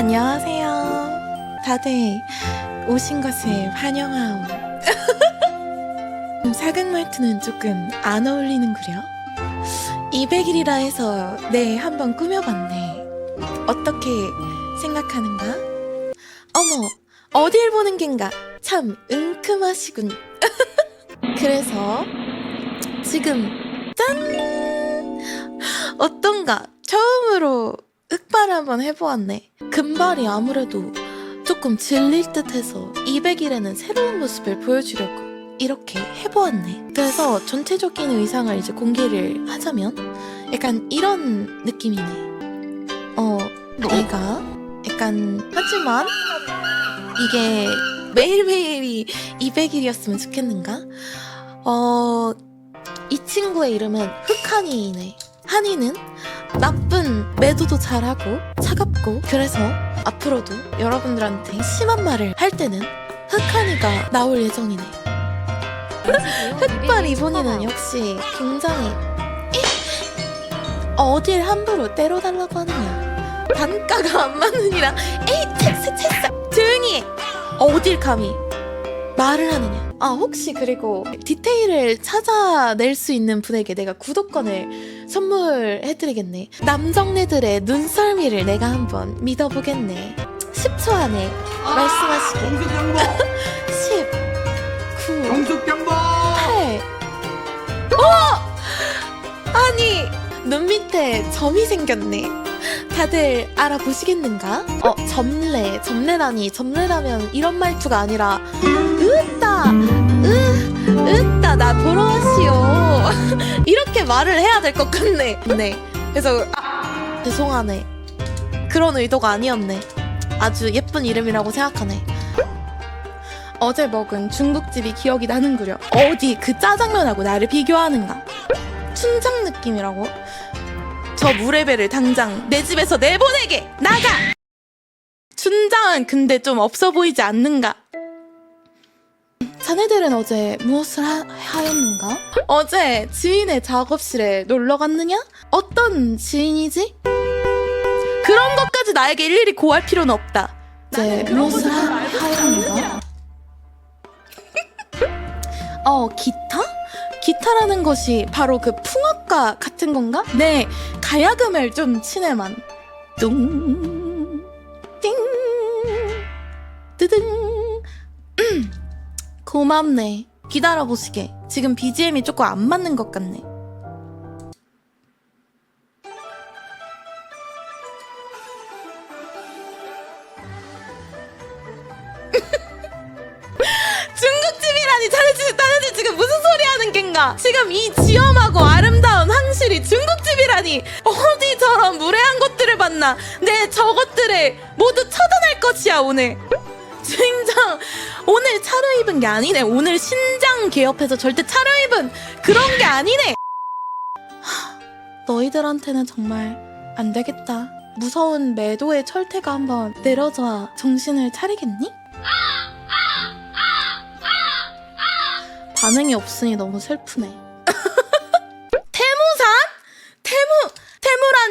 안녕하세요. 다들 오신 것을 환영하오. 음, 사극 말투는 조금 안 어울리는구려. 200일이라 해서 네 한번 꾸며봤네. 어떻게 생각하는가? 어머, 어딜 보는 겐가? 참 은큼하시군. 그래서 지금 짠! 어떤가? 처음으로 흑발 한번 해보았네. 금발이 아무래도 조금 질릴 듯해서 200일에는 새로운 모습을 보여주려고 이렇게 해보았네. 그래서 전체적인 의상을 이제 공개를 하자면 약간 이런 느낌이네. 어, 얘가 약간 하지만 이게 매일매일이 200일이었으면 좋겠는가? 어, 이 친구의 이름은 흑한이네. 한이는 나쁜 매도도 잘하고 차갑고 그래서 앞으로도 여러분들한테 심한 말을 할 때는 흑한이가 나올 예정이네. 흑발 이분이는 역시 굉장히 에? 어딜 함부로 때려달라고 하느냐. 단가가 안 맞느니라 에이 채스 채스 조용히 해. 어딜 감히 말을 하느냐. 아 혹시 그리고 디테일을 찾아낼 수 있는 분에게 내가 구독권을 선물해드리겠네. 남정네들의 눈썰미를 내가 한번 믿어보겠네. 10초 안에 말씀하시게. 정숙 양보! 10, 9, 정숙 양보! 8. 어! 아니, 눈 밑에 점이 생겼네. 다들 알아보시겠는가? 어, 점례. 점례라니. 점례라면 이런 말투가 아니라, 으따! 으, 으따, 나 보러 왔시오. 이렇게 말을 해야 될 것 같네. 네. 그래서, 아, 죄송하네. 그런 의도가 아니었네. 아주 예쁜 이름이라고 생각하네. 어제 먹은 중국집이 기억이 나는구려. 어디 그 짜장면하고 나를 비교하는가? 춘장 느낌이라고? 저 물회배를 당장 내 집에서 내보내게! 나가! 춘장은 근데 좀 없어 보이지 않는가? 자네들은 어제 무엇을 하, 하였는가? 어제 지인의 작업실에 놀러 갔느냐? 어떤 지인이지? 그런 것까지 나에게 일일이 고할 필요는 없다. 이제 무엇을 하, 하였는가? 어, 기타? 기타라는 것이 바로 그 풍악과 같은 건가? 네, 가야금을 좀 치네만. 뚱, 띵, 뜨등. 음, 고맙네. 기다려보시게. 지금 BGM이 조금 안 맞는 것 같네. 중국집이라니 자네들 자네들 지금 무슨 소리 하는 겐가 지금 이 지엄하고 아름다운 황실이 중국집이라니. 어디 저런 무례한 것들을 봤나. 내 저것들을 모두 처단할 것이야 오늘. 진정 오늘 차려입은 게 아니네. 오늘 신장 개업해서 절대 차려입은 그런 게 아니네. 하, 너희들한테는 정말 안 되겠다. 무서운 매도의 철퇴가 한번 내려져 정신을 차리겠니? 반응이 없으니 너무 슬프네.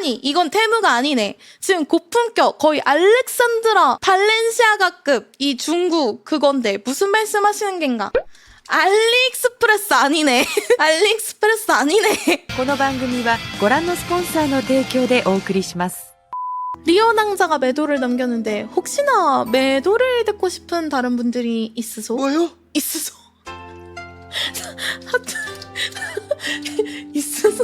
태무라니. 이건 태무가 아니네. 지금 고품격, 거의 알렉산드라 발렌시아가급 이 중국 그건데 무슨 말씀하시는 겐가? 알리익스프레스 아니네. 알리익스프레스 아니네. この番組はご覧のスポンサーの提供でお送りします。 리오 낭자가 매도를 남겼는데 혹시나 매도를 듣고 싶은 다른 분들이 있으소? 뭐요? 있으소. 하트 있으소.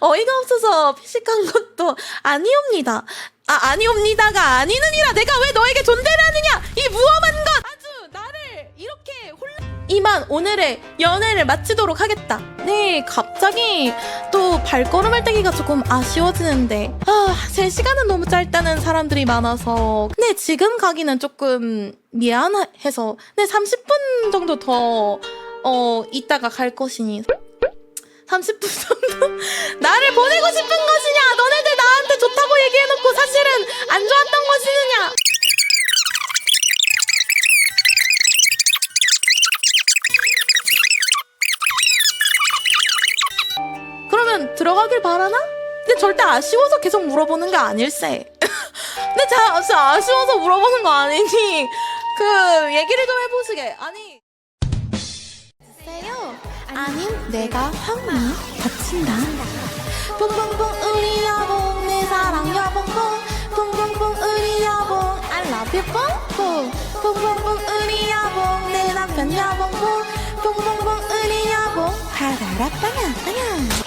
어이가 없어서 피식한 것도 아니옵니다. 아 아니옵니다가 아니느니라. 내가 왜 너에게 존대를 하느냐? 이 무엄한 것! 아주 나를 이렇게 혼란 이만 오늘의 연애를 마치도록 하겠다. 네 갑자기 또 발걸음할 때기가 조금 아쉬워지는데. 아 3시간은 너무 짧다는 사람들이 많아서. 근데 지금 가기는 조금 미안해서. 네 30분 정도 더 어, 이따가 갈 것이니 30분 정도 나를 보내고 싶은 것이냐 너네들 나한테 좋다고 얘기해놓고 사실은 안 좋았던 것이느냐 그러면 들어가길 바라나? 근데 절대 아쉬워서 계속 물어보는 게 아닐세. 근데 자, 진짜 아쉬워서 물어보는 거 아니니? 그 얘기를 좀 해보시게. 아니. 세요? 아님 내가 황미 다친다. 뿡뿡뿡 우리 여봉 내 사랑 여봉봉. 뿡뿡뿡 우리 여봉 I love you 뿡뿡 뿡뿡뿡 우리 여봉 내 남편 여봉봉. 뿡뿡뿡 우리 여봉. 바다라 빵야 빵야